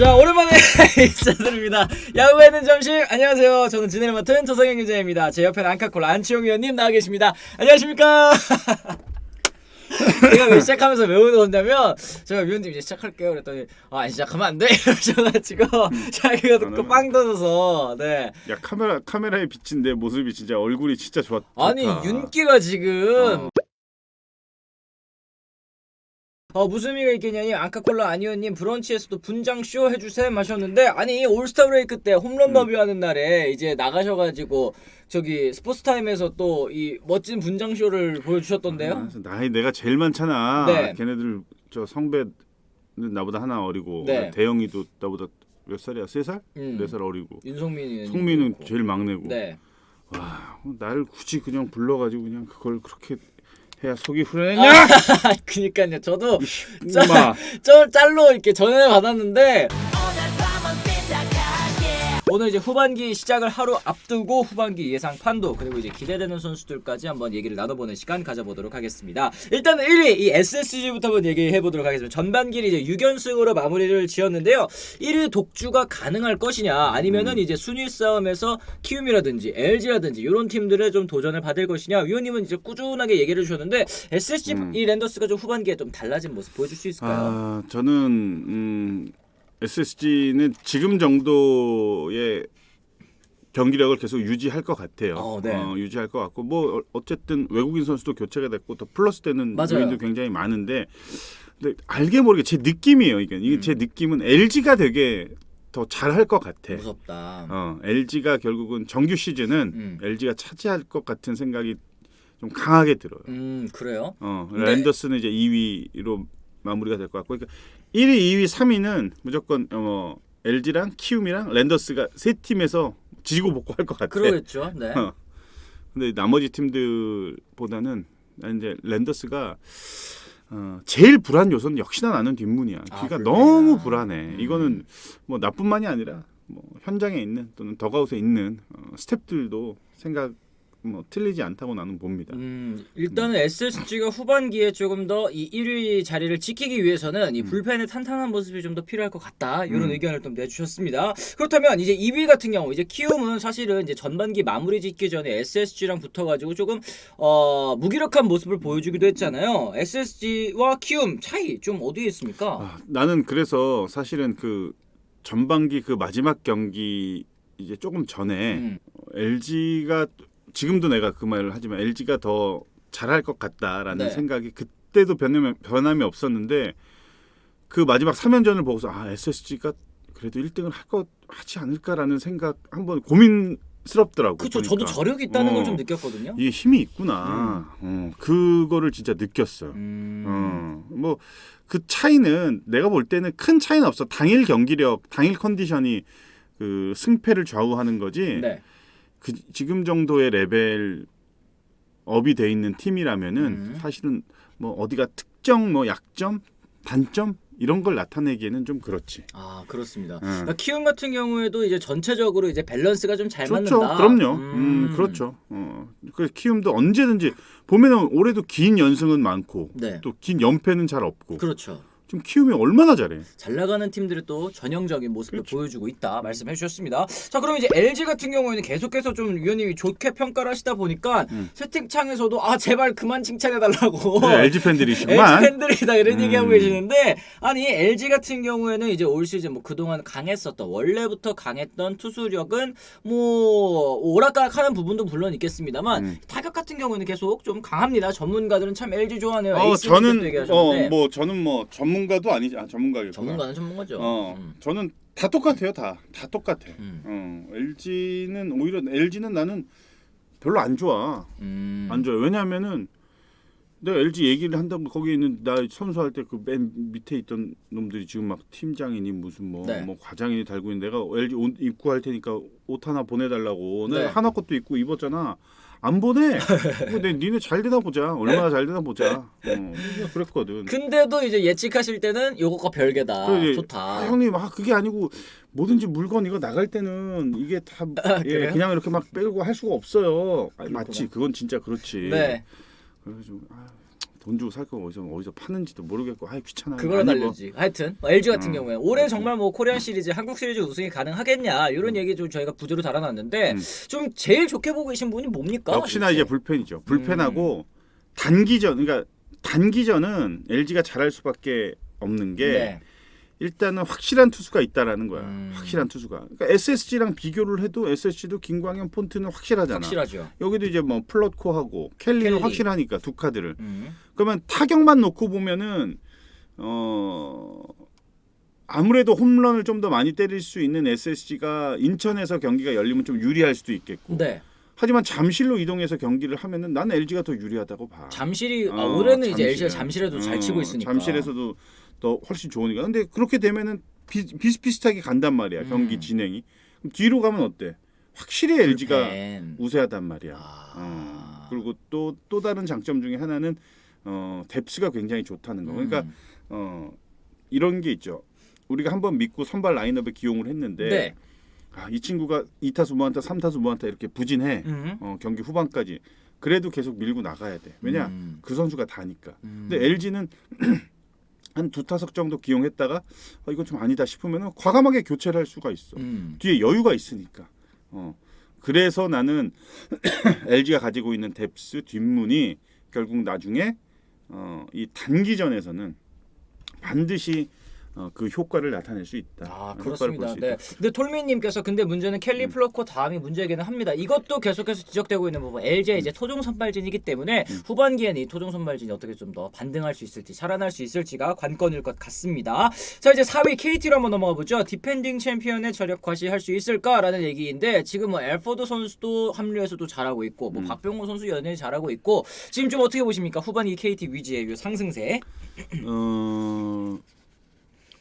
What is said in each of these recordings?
자 오랜만에 인사드립니다. 야구에는 점심 안녕하세요. 저는 진행을 맡은 조성현 기자입니다. 제 옆에는 안카콜 안치홍 위원님 나와 계십니다. 안녕하십니까? 제가 왜 시작하면서 왜 웃었냐면 제가 위원님 이제 시작할게요 그랬더니 아 시작하면 안돼 이러셔가지고 자기가 듣고 빵 터져서 네야 카메라 카메라에 비친 내 모습이 진짜 얼굴이 진짜 좋았. 아니. 윤기가 지금 어. 어 무슨 의미가 있겠냐니 안카콜라 아니오님 브런치에서도 분장 쇼 해주셈 하셨는데 아니 올스타 브레이크 때 홈런 음. 더비 하는 날에 이제 나가셔가지고 저기 스포츠 타임에서 또 이 멋진 분장 쇼를 보여주셨던데요. 아, 나이 내가 제일 많잖아. 네. 걔네들 저 성배는 나보다 하나 어리고 네. 대영이도 나보다 몇 살이야? 세 살? 음. 네 살 어리고. 윤성민이 성민은 제일 막내고. 네. 와, 나를 굳이 그냥 불러가지고 그냥 그걸 그렇게 해야 속이 아, 후련했냐? 그니까요. 저도. 저 짤로 이렇게 전해 받았는데 오늘 이제 후반기 시작을 하루 앞두고 후반기 예상 판도 그리고 이제 기대되는 선수들까지 한번 얘기를 나눠보는 시간 가져보도록 하겠습니다. 일단 1위 이 SSG부터 한번 얘기해 보도록 하겠습니다. 전반기를 이제 6연승으로 마무리를 지었는데요. 1위 독주가 가능할 것이냐 아니면은 이제 순위 싸움에서 키움이라든지 LG라든지 이런 팀들의 좀 도전을 받을 것이냐 위원님은 이제 꾸준하게 얘기를 해주셨는데 SSG 음. 이 랜더스가 좀 후반기에 좀 달라진 모습 보여줄 수 있을까요? 아, 저는 음, SSG는 지금 정도의 경기력을 계속 유지할 것 같아요. 어, 네. 유지할 것 같고 뭐 어- 어쨌든 외국인 선수도 교체가 됐고 더 플러스 되는. 요인도 굉장히 많은데 근데 알게 모르게 제 느낌이에요. 이게 이게 음. 제 느낌은 LG가 되게 더 잘할 것 같아. 무섭다. 어, LG가 결국은 정규 시즌은 음. LG가 차지할 것 같은 생각이 좀 강하게 들어요. 음 그래요? 어, 근데- 랜더스는 이제 2위로 마무리가 될 것 같고, 그러니까 1위, 2위, 3위는 무조건 어, LG랑 키움이랑 랜더스가 세 팀에서 지고 복구할 것 같아. 그러겠죠. 네. 어. 근데 나머지 팀들보다는 난 이제 랜더스가 어, 제일 불안 요소는 역시나 나는 뒷문이야. 아, 귀가 불펜이야. 너무 불안해. 음. 이거는 뭐 나뿐만이 아니라 뭐 현장에 있는 또는 더가웃에 있는 어, 스탭들도 생각 뭐 틀리지 않다고 나는 봅니다. 음 일단은 SSG가 후반기에 조금 더 이 1위 자리를 지키기 위해서는 이 불펜의 탄탄한 모습이 좀 더 필요할 것 같다 이런 음. 의견을 좀 내주셨습니다. 그렇다면 이제 2위 같은 경우 이제 키움은 사실은 이제 전반기 마무리 짓기 전에 SSG랑 붙어가지고 조금 어 무기력한 모습을 보여주기도 했잖아요. SSG와 키움 차이 좀 어디에 있습니까? 아, 나는 그래서 사실은 그 전반기 그 마지막 경기 이제 조금 전에 음. LG가 지금도 내가 그 말을 하지만 LG가 더 잘할 것 같다라는 네. 생각이 그때도 변함이, 변함이 없었는데 그 마지막 3연전을 보고서 아 SSG가 그래도 1등을 할 것 하지 않을까라는 생각 한번 고민스럽더라고. 그렇죠. 저도. 저력이 있다는 걸 어, 좀 느꼈거든요. 이게 힘이 있구나. 어, 그거를 진짜 느꼈어. 음. 어, 뭐그 차이는 내가 볼 때는 큰 차이는 없어. 당일 경기력, 당일 컨디션이 그 승패를 좌우하는 거지. 네. 그 지금 정도의 레벨 업이 돼 있는 팀이라면은 음. 사실은 뭐 어디가 특정 뭐 약점, 단점 이런 걸 나타내기에는 좀 그렇지. 아 그렇습니다. 응. 그러니까 키움 같은 경우에도 이제 전체적으로 이제 밸런스가 좀잘 그렇죠. 맞는다. 그럼요. 음, 그렇죠. 어. 그 키움도 언제든지 보면은 올해도 긴 연승은 많고 네. 또긴 연패는 잘 없고 그렇죠. 지금 키움이 얼마나 잘해. 잘 나가는 팀들이 또 전형적인 모습을 그렇죠. 보여주고 있다 말씀해 주셨습니다. 자 그럼 이제 LG 같은 경우에는 계속해서 좀 위원님이 좋게 평가를 하시다 보니까 음. 채팅창에서도 아 제발 그만 칭찬해 달라고. LG LG 팬들이시구만. 팬들이다 이런 음. 얘기하고 계시는데 아니 LG 같은 경우에는 이제 올 시즌 뭐 그동안 강했었던 원래부터 강했던 투수력은 뭐 오락가락하는 부분도 물론 있겠습니다만 음. 타격 같은 경우는 계속 좀 강합니다. 전문가들은 참 LG 좋아하네요. 어 저는 얘기하셨는데. 어뭐 저는 뭐 전문 가도 아니지 아 전문가겠구나. 전문가는 전문가죠. 어 음. 저는 다 똑같아요 다 다 똑같아. 음. 어 LG는 오히려 LG는 나는 별로 안 좋아 음. 안 좋아 왜냐하면은 내가 LG 얘기를 한다고 거기 있는 나 선수할 때 그 맨 밑에 있던 놈들이 지금 막 팀장이니 무슨 뭐뭐 네. 과장이니 달고 있는 내가 LG 옷 입고 할 테니까 옷 하나 보내달라고 네. 내가 하나 것도 입고 입었잖아 안 보내 뭐내 니네 잘 되나 보자 얼마나 잘 되나 보자 어, 그냥 그랬거든 근데도 이제 예측하실 때는 요것과 별개다. 그래, 좋다. 아, 형님 아 그게 아니고 뭐든지 물건 이거 나갈 때는 이게 다 예, 그래요? 그냥 이렇게 막 빼고 할 수가 없어요. 아니, 그렇구나. 맞지 그건 진짜 그렇지. 네. 그래가지고 아, 돈 주고 살거 어디서 어디서 파는지도 모르겠고 아이 귀찮아. 그거로 아니, 뭐. 달려지. 하여튼 뭐 LG 같은 음, 경우에 올해. 정말 뭐 코리안 시리즈, 한국 시리즈 우승이 가능하겠냐 이런 얘기 좀 저희가 부대로 달아놨는데 음. 좀 제일 좋게 보고 계신 분이 뭡니까? 역시나? 이제 불펜이죠. 불펜하고 단기전 그러니까 단기전은 LG가 잘할 수밖에 없는 게 네. 일단은 확실한 투수가 있다라는 거야. 음. 확실한 투수가. 그러니까 SSG랑 비교를 해도 SSG도 김광현 폰트는 확실하잖아. 확실하죠. 여기도 이제 뭐 플롯코하고 켈리는 켈리. 확실하니까 두 카드를. 음. 그러면 타격만 놓고 보면은 어 아무래도 홈런을 좀 더 많이 때릴 수 있는 SSG가 인천에서 경기가 열리면 좀 유리할 수도 있겠고. 네. 하지만 잠실로 이동해서 경기를 하면은 나는 LG가 더 유리하다고 봐. 잠실이 아, 어, 올해는 이제 잠실은. LG가 잠실에도 잘 어, 치고 있으니까. 잠실에서도 더 훨씬 좋으니까. 근데 그렇게 되면은 비, 비슷비슷하게 간단 말이야. 경기 음. 진행이. 뒤로 가면 어때? 확실히 LG가 불펜. 우세하단 말이야. 아. 어. 그리고 또또 다른 장점 중에 하나는 어 뎁스가 굉장히 좋다는 거. 그러니까 음. 어 이런 게 있죠. 우리가 한번 믿고 선발 라인업에 기용을 했는데 네. 아, 이 친구가 2타수 무안타, 3타수 무안타 이렇게 부진해. 음. 어, 경기 후반까지. 그래도 계속 밀고 나가야 돼. 왜냐? 음. 그 선수가 다니까. 음. 근데 LG는 한 두 타석 정도 기용했다가 어, 이거 좀 아니다 싶으면 과감하게 교체를 할 수가 있어. 음. 뒤에 여유가 있으니까. 어. 그래서 나는 LG가 가지고 있는 뎁스 뒷문이 결국 나중에 어, 이 단기전에서는 반드시 어, 그 효과를 나타낼 수 있다. 아 그렇습니다. 네. 있다. 근데 톨미님께서 근데 문제는 켈리 음. 플러코 다음이 문제이기는 합니다. 이것도 계속해서 지적되고 있는 부분. LG의 이제 토종 선발진이기 때문에 음. 후반기에는 이 토종 선발진이 어떻게 좀 더 반등할 수 있을지 살아날 수 있을지가 관건일 것 같습니다. 자 이제 4위 KT로 한번 넘어가 보죠. 디펜딩 챔피언의 저력 과시할 수 있을까라는 얘기인데 지금 뭐 엘포드 선수도 합류해서도 잘하고 있고 뭐 음. 박병호 선수 연예인 잘하고 있고 지금 좀 어떻게 보십니까? 후반기 KT 위지의 요 상승세. 어,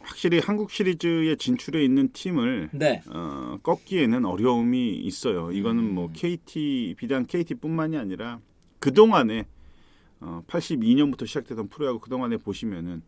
확실히 한국 시리즈에 진출해 있는 팀을 네. 어, 꺾기에는 어려움이 있어요. 이거는 음. 뭐 KT 비단 KT뿐만이 아니라 그 동안에 어, 82년부터 시작되던 프로야구 그 동안에 보시면은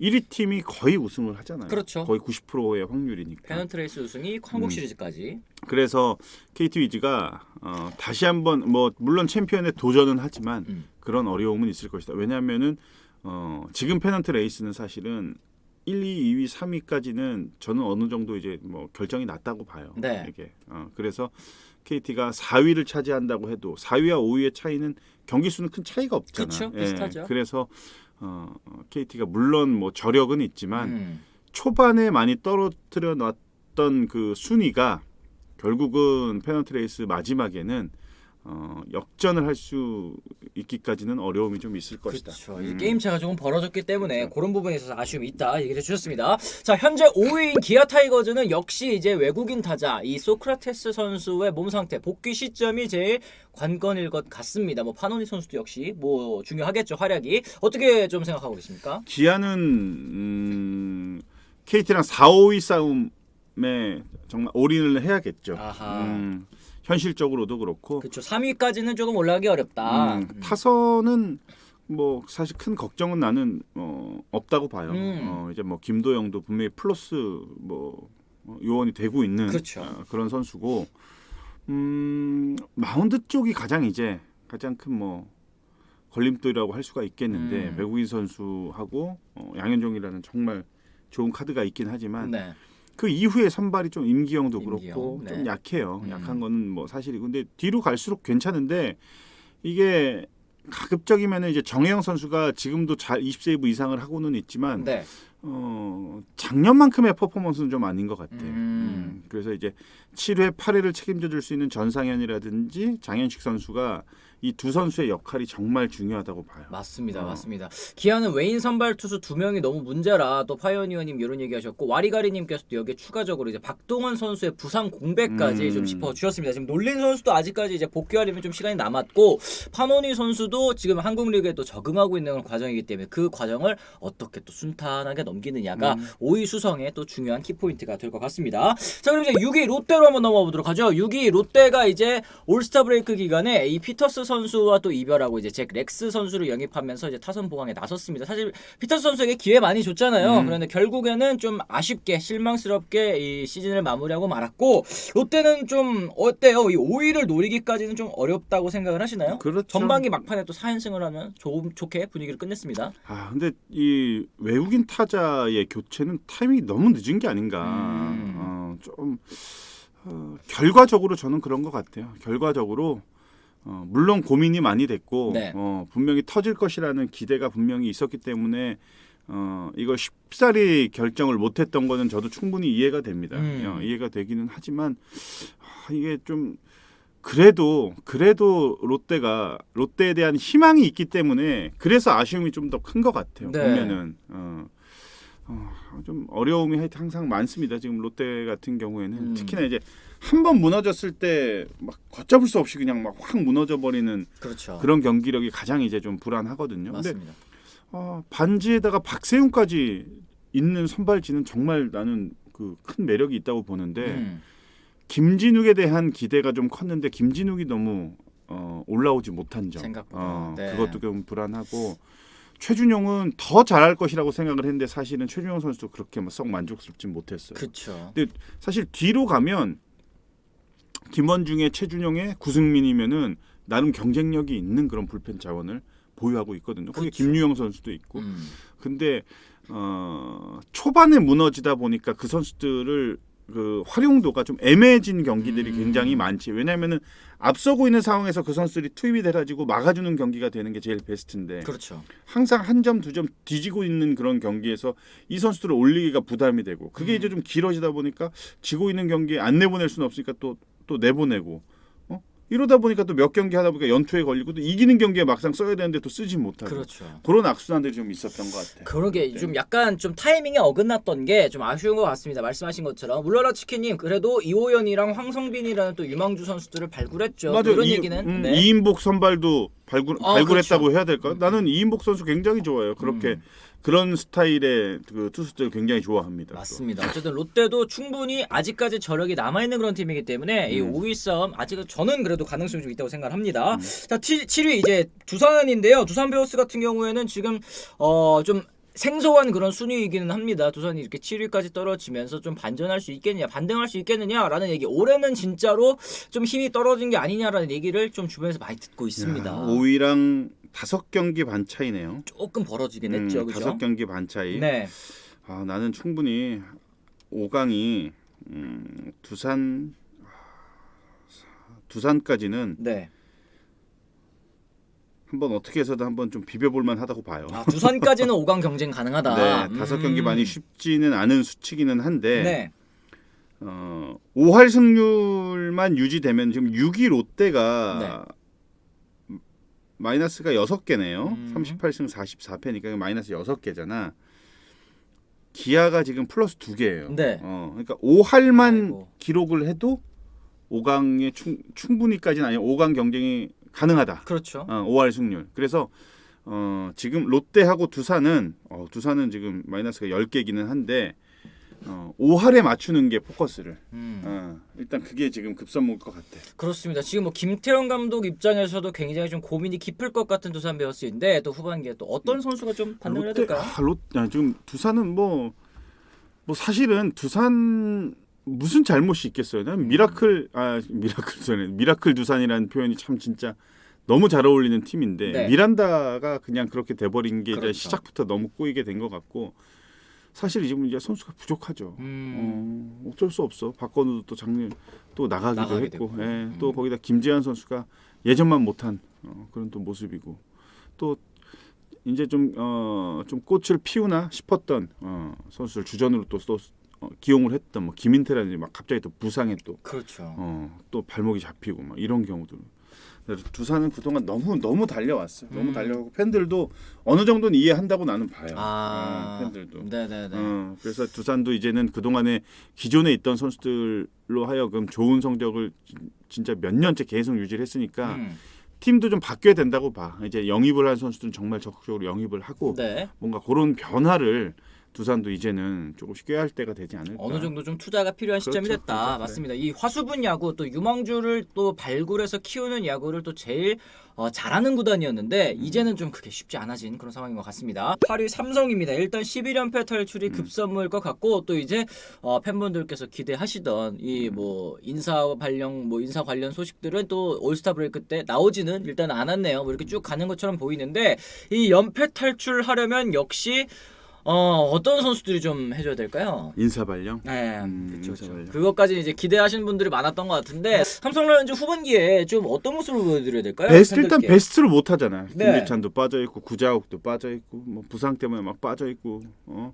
1위 팀이 거의 우승을 하잖아요. 그렇죠. 거의 90%의 확률이니까. 페넌트레이스 우승이 한국 음. 시리즈까지. 그래서 KT 위즈가 어, 다시 한번 뭐 물론 챔피언에 도전은 하지만 음. 그런 어려움은 있을 것이다. 왜냐하면은 어, 지금 페넌트 레이스는 사실은 1, 2, 2위, 3위까지는 저는 어느 정도 이제 뭐 결정이 났다고 봐요. 네. 이게 어, 그래서 KT가 4위를 차지한다고 해도 4위와 5위의 차이는 경기 수는 큰 차이가 없잖아. 그쵸, 비슷하죠. 그래서 어, 어, KT가 물론 뭐 저력은 있지만 음. 초반에 많이 떨어뜨려 놨던 그 순위가 결국은 페넌트 레이스 마지막에는 어, 역전을 할 수 있기까지는 어려움이 좀 있을 것이다. 그렇죠. 이 음. 게임차가 조금 벌어졌기 때문에 그렇죠. 그런 부분에 있어서 아쉬움이 있다 얘기를 해주셨습니다. 자 현재 5위인 기아 타이거즈는 역시 이제 외국인 타자 이 소크라테스 선수의 몸 상태 복귀 시점이 제일 관건일 것 같습니다. 뭐 파노니 선수도 역시 뭐 중요하겠죠 활약이 어떻게 좀 생각하고 계십니까? 기아는 음, KT랑 4, 5위 싸움에 정말 올인을 해야겠죠. 아하. 음, 현실적으로도 그렇고 그렇죠. 3위까지는 조금 올라가기 어렵다. 음, 타선은 뭐 사실 큰 걱정은 나는 어, 없다고 봐요. 음. 어, 이제 뭐 김도영도 분명히 플러스 뭐 어, 요원이 되고 있는 그렇죠. 어, 그런 선수고 음, 마운드 쪽이 가장 이제 가장 큰 뭐 걸림돌이라고 할 수가 있겠는데 음. 외국인 선수하고 어, 양현종이라는 정말 좋은 카드가 있긴 하지만 네. 그 이후에 선발이 좀 임기영도 임기영, 그렇고 네. 좀 약해요. 음. 약한 거는 뭐 사실이고 근데 뒤로 갈수록 괜찮은데 이게 가급적이면 이제 정혜영 선수가 지금도 잘 20세이브 이상을 하고는 있지만 네. 어, 작년만큼의 퍼포먼스는 좀 아닌 것 같아. 음. 음, 그래서 이제 7회 8회를 책임져 줄 수 있는 전상현이라든지 장현식 선수가 이 두 선수의 역할이 정말 중요하다고 봐요. 맞습니다, 어. 맞습니다. 기아는 외인 선발 투수 두 명이 너무 문제라 또 파이어니어님 이런 얘기하셨고 와리가리님께서도 여기에 추가적으로 이제 박동원 선수의 부상 공백까지 음. 좀 짚어주셨습니다. 지금 놀린 선수도 아직까지 이제 복귀하려면 좀 시간이 남았고 파노니 선수도 지금 한국 리그에 또 적응하고 있는 과정이기 때문에 그 과정을 어떻게 또 순탄하게 넘기느냐가 음. 5위 수성의 또 중요한 키포인트가 될 것 같습니다. 자 그럼 이제 6위 롯데로 한번 넘어가 보도록 하죠. 6위 롯데가 이제 올스타 브레이크 기간에 이 피터스 선수와 또 이별하고 이제 잭 렉스 선수를 영입하면서 이제 타선 보강에 나섰습니다. 사실 피터스 선수에게 기회 많이 줬잖아요. 음. 그런데 결국에는 좀 아쉽게 실망스럽게 이 시즌을 마무리하고 말았고 롯데는 좀 어때요? 이 5위를 노리기까지는 좀 어렵다고 생각을 하시나요? 그렇죠. 전반기 막판에 또 4연승을 하면 좋, 좋게 분위기를 끝냈습니다. 아 근데 이 외국인 타자의 교체는 타이밍이 너무 늦은 게 아닌가. 음. 어, 좀 어, 결과적으로 저는 그런 것 같아요. 결과적으로 어, 물론 고민이 많이 됐고 네. 어, 분명히 터질 것이라는 기대가 분명히 있었기 때문에 어, 이걸 쉽사리 결정을 못했던 거는 저도 충분히 이해가 됩니다. 음. 어, 이해가 되기는 하지만 아, 이게 좀 그래도 그래도 롯데가 롯데에 대한 희망이 있기 때문에 그래서 아쉬움이 좀 더 큰 것 같아요. 네. 보면은 어, 어, 좀 어려움이 하여튼 항상 많습니다. 지금 롯데 같은 경우에는 음. 특히나 이제 한 번 무너졌을 때 막 걷잡을 수 없이 그냥 막 확 무너져 버리는 그렇죠. 그런 경기력이 가장 이제 좀 불안하거든요. 근데 맞습니다. 어, 반지에다가 박세웅까지 있는 선발진은 정말 나는 그 큰 매력이 있다고 보는데 음. 김진욱에 대한 기대가 좀 컸는데 김진욱이 너무 어, 올라오지 못한 점. 생각보다. 어, 네. 그것도 좀 불안하고 최준용은 더 잘할 것이라고 생각을 했는데 사실은 최준용 선수도 그렇게 뭐썩 만족스럽지 못했어요. 그렇죠. 사실 뒤로 가면 김원중의 최준용의 구승민이면은 나름 경쟁력이 있는 그런 불펜 자원을 보유하고 있거든요. 거기 그렇죠. 김유영 선수도 있고. 음. 근데 어, 초반에 무너지다 보니까 그 선수들을 그 활용도가 좀 애매해진 경기들이 음. 굉장히 많지. 왜냐하면은 앞서고 있는 상황에서 그 선수들이 투입이 돼가지고 막아주는 경기가 되는 게 제일 베스트인데 그렇죠. 항상 한 점두점 뒤지고 있는 그런 경기에서 이 선수들을 올리기가 부담이 되고 그게 음. 이제 좀 길어지다 보니까 지고 있는 경기에 안 내보낼 수는 없으니까 또 또 내보내고 어? 이러다 보니까 또 몇 경기 하다 보니까 연투에 걸리고 또 이기는 경기에 막상 써야 되는데 또 쓰지 못하고 그렇죠. 그런 악순환들이 좀 있었던 것 같아요. 그러게 좀 약간 좀 타이밍이 어긋났던 게 좀 아쉬운 것 같습니다. 말씀하신 것처럼 물러라 치킨님 그래도 이호연이랑 황성빈이라는 또 유망주 선수들을 발굴했죠. 맞아. 이런 이, 얘기는 음, 네. 이인복 선발도 발굴 아, 발굴했다고 그렇죠. 해야 될까? 나는 이인복 선수 굉장히 좋아해요. 그렇게 음. 그런 스타일의 그 투수들 굉장히 좋아합니다. 또. 맞습니다. 어쨌든 롯데도 충분히 아직까지 저력이 남아 있는 그런 팀이기 때문에 이 음. 5위 싸움 아직은 저는 그래도 가능성이 좀 있다고 생각합니다. 음. 자, 7, 7위 이제 두산인데요. 두산 베어스 같은 경우에는 지금 어좀 생소한 그런 순위이기는 합니다. 두산이 이렇게 7위까지 떨어지면서 좀 반전할 수 있겠느냐, 반등할 수 있겠느냐라는 얘기. 올해는 진짜로 좀 힘이 떨어진 게 아니냐라는 얘기를 좀 주변에서 많이 듣고 있습니다. 야, 5위랑 다섯 경기 반 차이네요. 조금 벌어지긴 음, 했죠? 다섯 경기 반 차이. 네, 아, 나는 충분히 5강이 음, 두산 두산까지는 네. 한번 어떻게 해서든 한번 좀 비벼볼 만하다고 봐요. 아, 두산까지는 5강 경쟁 가능하다. 네, 다섯 음. 경기 많이 쉽지는 않은 수치기는 한데 네. 어, 5할 승률만 유지되면 지금 6위 롯데가 마이너스가 6개네요. 음. 38승 44패니까 마이너스 6개잖아. 기아가 지금 플러스 2개예요. 네. 어, 그러니까 5할만 아이고. 기록을 해도 5강에 충, 충분히까지는 아니고 5강 경쟁이 가능하다. 그렇죠. 어, 5할 승률. 그래서 어, 지금 롯데하고 두산은 어, 두산은 지금 마이너스가 10개기는 한데 어, 5할에 맞추는 게 포커스를. 음. 어, 일단 그게 지금 급선무일 것 같아. 그렇습니다. 지금 뭐 김태형 감독 입장에서도 굉장히 좀 고민이 깊을 것 같은 두산 베어스인데 또 후반기에 또 어떤 선수가 좀 반응을 해야 될까요? 아, 롯, 아, 지금 두산은 뭐, 뭐 사실은 두산 무슨 잘못이 있겠어요. 음. 난 미라클 아 미라클 전에 미라클 두산이라는 표현이 참 진짜 너무 잘 어울리는 팀인데 네. 미란다가 그냥 그렇게 돼버린 게 그렇죠. 이제 시작부터 너무 꼬이게 된 것 같고 사실 지금 이제 선수가 부족하죠. 음. 어, 어쩔 수 없어. 박건우도 또 작년 또 나가기도 나가게 했고. 예, 음. 또 거기다 김재환 선수가 예전만 못한 어, 그런 또 모습이고 또 이제 좀 어, 좀 꽃을 피우나 싶었던 어, 선수를 주전으로 또, 또 어, 기용을 했던 뭐 김인태라든지 막 갑자기 또 부상에 또 그렇죠. 어, 또 발목이 잡히고 막 이런 경우도 그래서 두산은 그동안 너무 너무 달려왔어요. 너무 음. 달려가고 팬들도 어느 정도는 이해한다고 나는 봐요. 아, 어, 팬들도. 네네네. 어, 그래서 두산도 이제는 그 동안에 기존에 있던 선수들로 하여금 좋은 성적을 진- 진짜 몇 년째 계속 유지를 했으니까 음. 팀도 좀 바뀌어야 된다고 봐. 이제 영입을 한 선수들은 정말 적극적으로 영입을 하고 네. 뭔가 그런 변화를 두산도 이제는 조금씩 꾀할 때가 되지 않을까. 어느 정도 좀 투자가 필요한 시점이 그렇죠, 됐다. 그렇죠. 맞습니다. 이 화수분 야구 또 유망주를 또 발굴해서 키우는 야구를 또 제일 어, 잘하는 구단이었는데 음. 이제는 좀 그게 쉽지 않아진 그런 상황인 것 같습니다. 8위 삼성입니다. 일단 11연패 탈출이 음. 급선무일 것 같고 또 이제 어, 팬분들께서 기대하시던 이 음. 뭐 인사 발령 뭐 인사 관련 소식들은 또 올스타 브레이크 때 나오지는 일단 않았네요. 뭐 이렇게 쭉 가는 것처럼 보이는데 이 연패 탈출하려면 역시 어, 어떤 선수들이 좀 해줘야 될까요? 인사 발령. 네, 음, 그렇죠. 인사발령. 그것까지 이제 기대하시는 분들이 많았던 것 같은데 삼성 라이온즈 후반기에 좀 어떤 모습을 보여드려야 될까요? 베스트 일단 팬들께? 베스트를 못 하잖아요. 네. 김기찬도 빠져 있고 구자욱도 빠져 있고 뭐 부상 때문에 막 빠져 있고 어.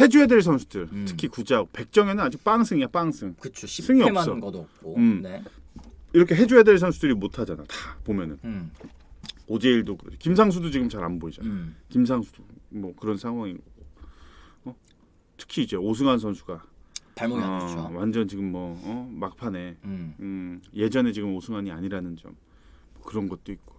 해줘야 될 선수들 음. 특히 구자욱 백정현은 아직 빵승이야 빵승 그쵸 승이 10회만 없어. 거뒀고 음. 네. 이렇게 해줘야 될 선수들이 못 하잖아 다 보면은 음, 오재일도 그래 김상수도 지금 잘 안 보이잖아 음. 김상수도 뭐 그런 상황이고 어? 특히 이제 오승환 선수가 발목이 어, 안 좋죠. 완전 지금 뭐 어? 막판에 음. 음, 예전에 지금 오승환이 아니라는 점 뭐 그런 것도 있고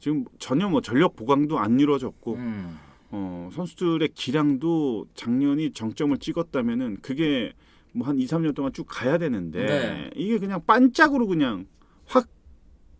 지금 전혀 뭐 전력 보강도 안 이루어졌고 음. 어, 선수들의 기량도 작년이 정점을 찍었다면은 그게 뭐 한 2, 3년 동안 쭉 가야 되는데 네. 이게 그냥 반짝으로 그냥 확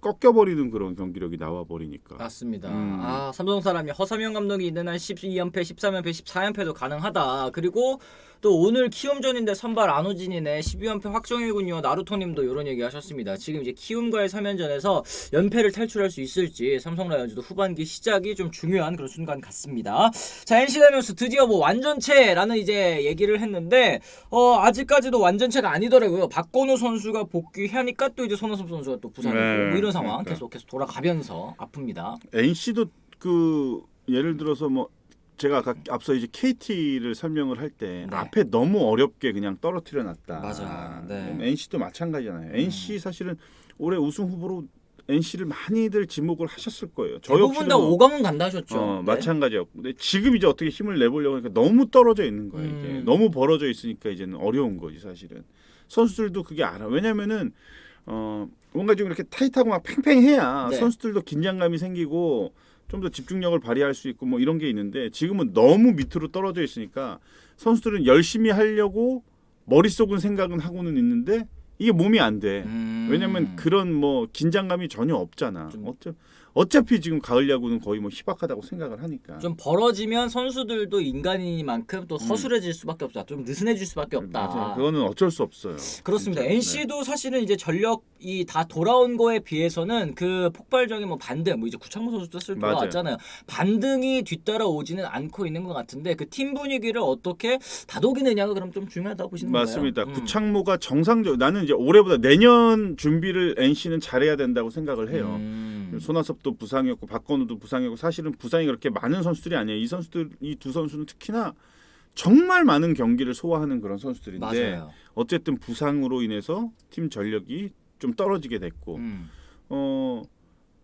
꺾여버리는 그런 경기력이 나와 버리니까 맞습니다. 음. 아 삼성 사람이 허삼영 감독이 있는 한 12연패, 13연패, 14연패도 가능하다. 그리고 또 오늘 키움전인데 선발 안우진이네 12연패 확정이군요. 나루토님도 이런 얘기 하셨습니다. 지금 이제 키움과의 3연전에서 연패를 탈출할 수 있을지 삼성 라이온즈도 후반기 시작이 좀 중요한 그런 순간 같습니다. 자 NC 다이노스 드디어 뭐 완전체라는 이제 얘기를 했는데 어 아직까지도 완전체가 아니더라고요. 박건우 선수가 복귀하니까 또 이제 손흥민 선수가 또 부상이고 네, 뭐 이런 상황 그러니까. 계속 계속 돌아가면서 아픕니다. NC도 그 예를 들어서 뭐 제가 아까 앞서 이제 KT를 설명을 할때 네. 앞에 너무 어렵게 그냥 떨어뜨려 놨다. 맞아. 네. NC도 마찬가지잖아요. NC 사실은 올해 우승 후보로 NC를 많이들 지목을 하셨을 거예요. 저 대부분 다 뭐, 5강은 간다 하셨죠. 어, 네. 마찬가지였고. 근데 지금 이제 어떻게 힘을 내보려고 하니까 너무 떨어져 있는 거예요. 이게 음. 너무 벌어져 있으니까 이제는 어려운 거지 사실은. 선수들도 그게 알아. 왜냐면은 어 뭔가 좀 이렇게 타이트하고 막 팽팽해야 네. 선수들도 긴장감이 생기고 좀 더 집중력을 발휘할 수 있고 뭐 이런 게 있는데 지금은 너무 밑으로 떨어져 있으니까 선수들은 열심히 하려고 머릿속은 생각은 하고는 있는데 이게 몸이 안 돼. 음. 왜냐면 그런 뭐 긴장감이 전혀 없잖아. 좀- 어차, 어차피 지금 가을 야구는 거의 뭐 희박하다고 생각을 하니까. 좀 벌어지면 선수들도 인간이니만큼 또 허술해질 수밖에 없다. 좀 느슨해질 수밖에 없다. 음. 맞아요. 그거는 어쩔 수 없어요. 그렇습니다. 진짜. 네. NC도 사실은 이제 전력이 다 돌아온 거에 비해서는 그 폭발적인 뭐 반등, 뭐 이제 구창모 선수도 쓸 맞아요. 들어왔잖아요. 반등이 뒤따라 오지는 않고 있는 것 같은데 그 팀 분위기를 어떻게 다독이느냐가 그럼 좀 중요하다고 보시는 거예요. 맞습니다. 음. 구창모가 정상적 나는 이제 올해보다 내년 준비를 NC는 잘해야 된다고 생각을 해요. 음. 손아섭도 부상이었고 박건우도 부상이었고 사실은 부상이 그렇게 많은 선수들이 아니에요. 이 선수들 이 두 선수는 특히나 정말 많은 경기를 소화하는 그런 선수들인데 맞아요. 어쨌든 부상으로 인해서 팀 전력이 좀 떨어지게 됐고 음. 어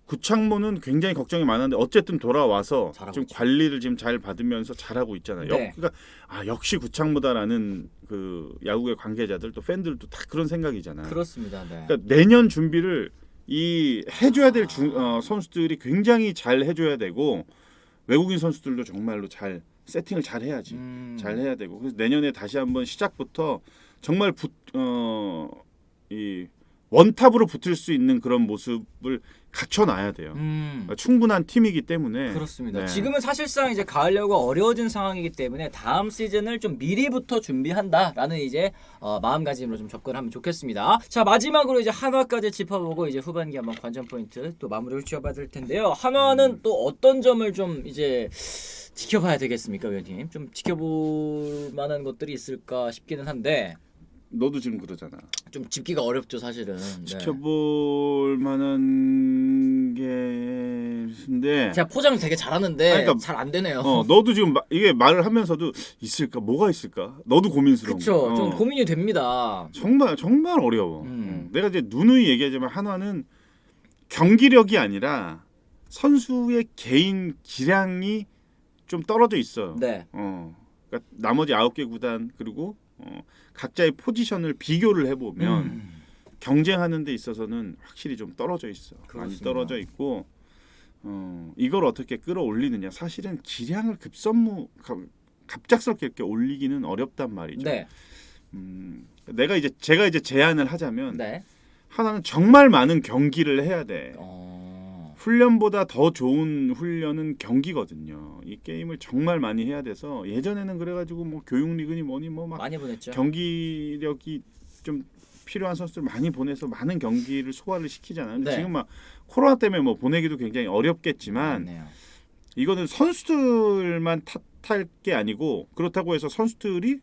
구창모는 굉장히 걱정이 많았는데 어쨌든 돌아와서 좀 있죠. 관리를 지금 잘 받으면서 잘하고 있잖아요. 네. 역, 그러니까 아 역시 구창모다라는 그 야구의 관계자들 또 팬들도 다 그런 생각이잖아요. 그렇습니다. 네. 그러니까 내년 준비를 이 해줘야 될 중, 어, 선수들이 굉장히 잘 해줘야 되고 외국인 선수들도 정말로 잘 세팅을 잘 해야지. 음. 잘 해야 되고 그래서 내년에 다시 한번 시작부터 정말 붙, 어, 이 원탑으로 붙을 수 있는 그런 모습을 갖춰놔야 돼요. 음. 그러니까 충분한 팀이기 때문에 그렇습니다. 네. 지금은 사실상 이제 가을 야구가 어려워진 상황이기 때문에 다음 시즌을 좀 미리부터 준비한다라는 이제 어, 마음가짐으로 좀 접근하면 좋겠습니다. 자 마지막으로 이제 한화까지 짚어보고 이제 후반기 한번 관전 포인트 또 마무리를 지어봐야 될 텐데요. 한화는 음. 또 어떤 점을 좀 이제 지켜봐야 되겠습니까, 위원님? 좀 지켜볼 만한 것들이 있을까 싶기는 한데 너도 지금 그러잖아. 좀 짚기가 어렵죠, 사실은. 네. 지켜볼 만한 게인데 제가 포장 되게 잘하는데 그러니까- 잘안 되네요. 어, 너도 지금 마- 이게 말을 하면서도 있을까 뭐가 있을까? 너도 고민스러운 그렇죠. 좀 어. 고민이 됩니다. 정말 정말 어려워. 음. 어. 내가 이제 누누이 얘기하지만 한화는 경기력이 아니라 선수의 개인 기량이 좀 떨어져 있어요. 네. 어. 그러니까 나머지 아홉 개 구단 그리고 어, 각자의 포지션을 비교를 해보면 음. 경쟁하는 데 있어서는 확실히 좀 떨어져 있어. 많이 그렇습니다. 떨어져 있고 어, 이걸 어떻게 끌어올리느냐. 사실은 기량을 급선무 가- 갑작스럽게 이렇게 올리기는 어렵단 말이죠. 네. 음, 내가 이제 제가 이제 제안을 하자면 네. 하나는 정말 많은 경기를 해야 돼. 어. 훈련보다 더 좋은 훈련은 경기거든요. 이 게임을 정말 많이 해야 돼서 예전에는 그래가지고 뭐 교육 리그니 뭐니 뭐 막 많이 보냈죠. 경기력이 좀 필요한 선수들 많이 보내서 많은 경기를 소화를 시키잖아요. 근데 네. 지금 막 코로나 때문에 뭐 보내기도 굉장히 어렵겠지만 맞네요. 이거는 선수들만 탓할 게 아니고 그렇다고 해서 선수들이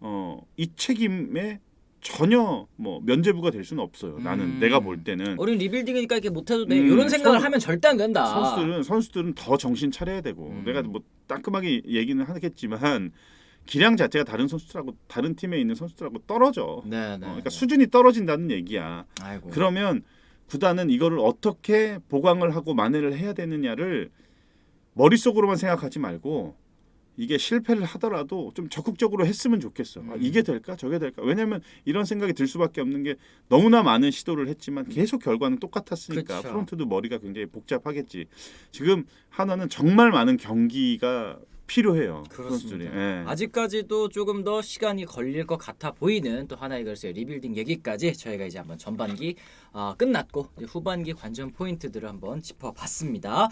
어, 이 책임에 전혀 뭐 면제부가 될 수는 없어요. 나는 음. 내가 볼 때는 우린 리빌딩이니까 이렇게 못해도 돼. 음, 이런 생각을 선- 하면 절대 안 된다. 선수들은 선수들은 더 정신 차려야 되고 음. 내가 뭐 따끔하게 얘기는 하겠지만 기량 자체가 다른 선수들하고 다른 팀에 있는 선수들하고 떨어져. 네, 네. 어, 그러니까 수준이 떨어진다는 얘기야. 아이고. 그러면 구단은 이거를 어떻게 보강을 하고 만회를 해야 되느냐를 머릿속으로만 생각하지 말고 이게 실패를 하더라도 좀 적극적으로 했으면 좋겠어. 아, 음. 이게 될까? 저게 될까? 왜냐하면 이런 생각이 들 수밖에 없는 게 너무나 많은 시도를 했지만 계속 결과는 똑같았으니까 그쵸. 프론트도 머리가 굉장히 복잡하겠지. 지금 하나는 정말 많은 경기가 필요해요. 그렇습니다. 예. 아직까지도 조금 더 시간이 걸릴 것 같아 보이는 또 하나의 글쎄 리빌딩 얘기까지 저희가 이제 한번 전반기 아, 끝났고 후반기 관전 포인트들을 한번 짚어봤습니다.